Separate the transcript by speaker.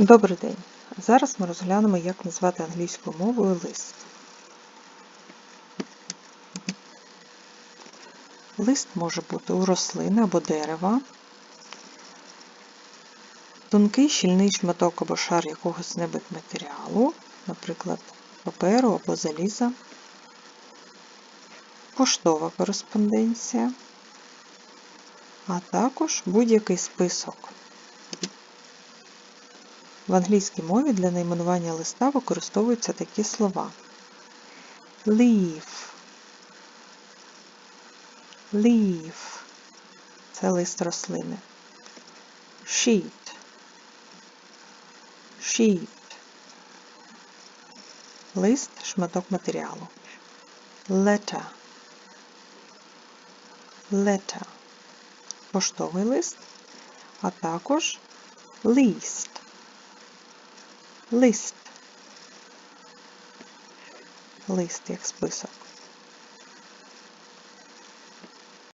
Speaker 1: Добрий день! Зараз ми розглянемо, як назвати англійською мовою лист. Лист може бути у рослини або дерева, тонкий щільний шматок або шар якогось небудь матеріалу, наприклад, паперу або заліза, поштова кореспонденція, а також будь-який список. В англійській мові для найменування листа використовуються такі слова. Leaf. Leaf. Це лист рослини. Sheet. Sheet. Лист шматок матеріалу. Letter. Letter. Поштовий лист, а також list. Лист. Лист як список.